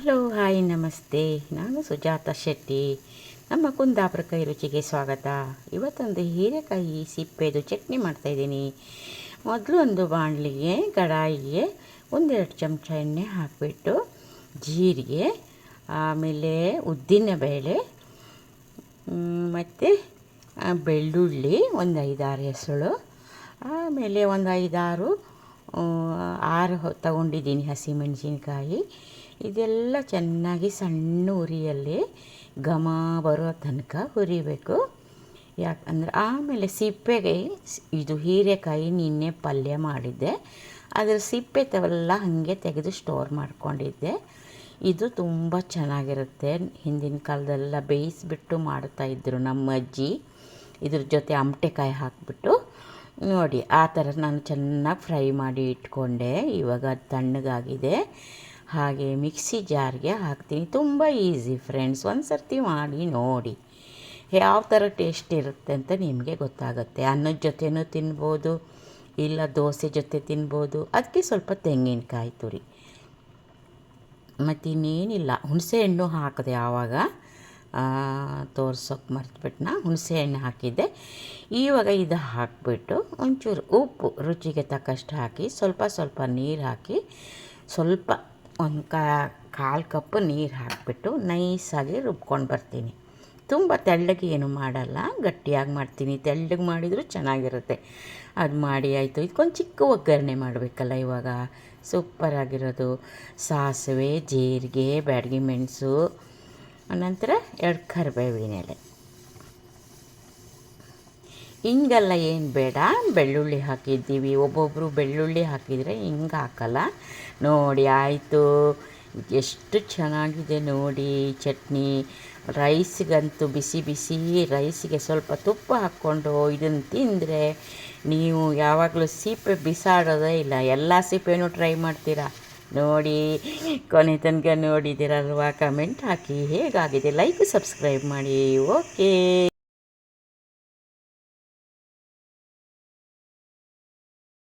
Hello hi ನಮಸ್ತೆ ನಾನು ಸುಜಾತ ಶೆಟ್ಟಿ ನಮ್ಮ ಕುಂದಾಪುರ ಕೈ ರುಚಿಗೆ ಸ್ವಾಗತ ಇವತ್ತೊಂದು ಹೀರೆಕಾಯಿ ಸಿಪ್ಪೆದು ಚಟ್ನಿ ಮಾಡ್ತಾಯಿದ್ದೀನಿ ಮೊದಲು ಒಂದು ಬಾಣಲಿಗೆ ಕಡಾಯಿಗೆ ಒಂದೆರಡು ಚಮಚ ಎಣ್ಣೆ ಹಾಕಿಬಿಟ್ಟು ಜೀರಿಗೆ ಆಮೇಲೆ ಉದ್ದಿನ ಬೇಳೆ ಮತ್ತು ಬೆಳ್ಳುಳ್ಳಿ ಒಂದು ಐದಾರು ಹೆಸಳು ಆಮೇಲೆ ಒಂದು ಐದಾರು ಆರು ತಗೊಂಡಿದ್ದೀನಿ ಹಸಿಮೆಣಸಿನ್ಕಾಯಿ ಇದೆಲ್ಲ ಚೆನ್ನಾಗಿ ಸಣ್ಣ ಉರಿಯಲ್ಲಿ ಘಮ ಬರೋ ತನಕ ಹುರಿಬೇಕು. ಯಾಕಂದ್ರೆ ಆಮೇಲೆ ಸಿಪ್ಪೆಗೆ ಇದು ಹೀರೆಕಾಯಿ ನಿನ್ನೆ ಪಲ್ಯ ಮಾಡಿದ್ದೆ. ಅದರ ಸಿಪ್ಪೆ ತವೆಲ್ಲ ಹಾಗೆ ತೆಗೆದು ಸ್ಟೋರ್ ಮಾಡಿಕೊಂಡಿದ್ದೆ. ಇದು ತುಂಬ ಚೆನ್ನಾಗಿರುತ್ತೆ. ಹಿಂದಿನ ಕಾಲದೆಲ್ಲ ಬೇಯಿಸಿಬಿಟ್ಟು ಮಾಡ್ತಾಯಿದ್ರು ನಮ್ಮ ಅಜ್ಜಿ. ಇದ್ರ ಜೊತೆ ಅಮಟೆಕಾಯಿ ಹಾಕಿಬಿಟ್ಟು. ನೋಡಿ, ಆ ಥರ ನಾನು ಚೆನ್ನಾಗಿ ಫ್ರೈ ಮಾಡಿ ಇಟ್ಕೊಂಡೆ. ಇವಾಗ ತಣ್ಣಗಾಗಿದೆ. ಹಾಗೆ ಮಿಕ್ಸಿ ಜಾರ್ಗೆ ಹಾಕ್ತೀನಿ. ತುಂಬ ಈಸಿ ಫ್ರೆಂಡ್ಸ್ ಒಂದು ಸರ್ತಿ ಮಾಡಿ, ನೋಡಿ. ಯಾವ ಥರ ಟೇಸ್ಟ್ ಇರುತ್ತೆ ಅಂತ ನಿಮಗೆ ಗೊತ್ತಾಗುತ್ತೆ. ಅನ್ನದ ಜೊತೆನೂ ತಿನ್ಬೋದು, ಇಲ್ಲ ದೋಸೆ ಜೊತೆ ತಿನ್ಬೋದು. ಅದಕ್ಕೆ ಸ್ವಲ್ಪ ತೆಂಗಿನಕಾಯಿ ತುರಿ. ಮತ್ತು ಇನ್ನೇನಿಲ್ಲ ಹುಣಸೆ ಹಣ್ಣು ಹಾಕಿದೆ ಆವಾಗ ತೋರ್ಸೋಕೆ ಮರ್ತ್ಬಿಟ್ನ ಹುಣಸೆ ಹಣ್ಣು ಹಾಕಿದ್ದೆ. ಇವಾಗ ಇದು ಹಾಕಿಬಿಟ್ಟು ಒಂಚೂರು ಉಪ್ಪು, ರುಚಿಗೆ ತಕ್ಕಷ್ಟು ಹಾಕಿ, ಸ್ವಲ್ಪ ಸ್ವಲ್ಪ ನೀರು ಹಾಕಿ, ಸ್ವಲ್ಪ ಒಂದು ಕಾ, ಕಾಲು ಕಪ್ ನೀರು ಹಾಕಿಬಿಟ್ಟು ನೈಸಾಗಿ ರುಬ್ಕೊಂಡು ಬರ್ತೀನಿ. ತುಂಬ ತೆಳ್ಳಗೆ ಏನು ಮಾಡಲ್ಲ, ಗಟ್ಟಿಯಾಗಿ ಮಾಡ್ತೀನಿ. ತೆಳ್ಳಗೆ ಮಾಡಿದರೂ ಚೆನ್ನಾಗಿರುತ್ತೆ. ಅದು ಮಾಡಿ ಆಯಿತು. ಇದಕ್ಕೊಂದು ಚಿಕ್ಕ ಒಗ್ಗರಣೆ ಮಾಡಬೇಕಲ್ಲ ಇವಾಗ. ಸೂಪರಾಗಿರೋದು ಸಾಸಿವೆ, ಜೀರಿಗೆ, ಬ್ಯಾಡಗಿ ಮೆಣಸು, ನಂತರ ಎರಡು ಕರಿಬೇವಿನ ಎಲೆ. ಹಿಂಗೆಲ್ಲ ಏನು ಬೇಡ, ಬೆಳ್ಳುಳ್ಳಿ ಹಾಕಿದ್ದೀವಿ. ಒಬ್ಬೊಬ್ಬರು ಬೆಳ್ಳುಳ್ಳಿ ಹಾಕಿದರೆ ಹಿಂಗೆ ಹಾಕಲ್ಲ. ನೋಡಿ, ಆಯಿತು. ಎಷ್ಟು ಚೆನ್ನಾಗಿದೆ ನೋಡಿ ಚಟ್ನಿ. ರೈಸ್ಗಂತೂ ಬಿಸಿ ಬಿಸಿ, ರೈಸಿಗೆ ಸ್ವಲ್ಪ ತುಪ್ಪ ಹಾಕ್ಕೊಂಡು ಇದನ್ನು ತಿಂದರೆ ನೀವು ಯಾವಾಗಲೂ ಸೀಪೆ ಬಿಸಾಡೋದೇ ಇಲ್ಲ. ಎಲ್ಲ ಸೀಪೆನೂ ಟ್ರೈ ಮಾಡ್ತೀರಾ? ನೋಡಿ, ಕೊನೆ ತನಕ ನೋಡಿದ್ದೀರಲ್ವಾ? ಕಮೆಂಟ್ ಹಾಕಿ ಹೇಗಾಗಿದೆ? ಲೈಕ್, ಸಬ್ಸ್ಕ್ರೈಬ್ ಮಾಡಿ. ಓಕೆ.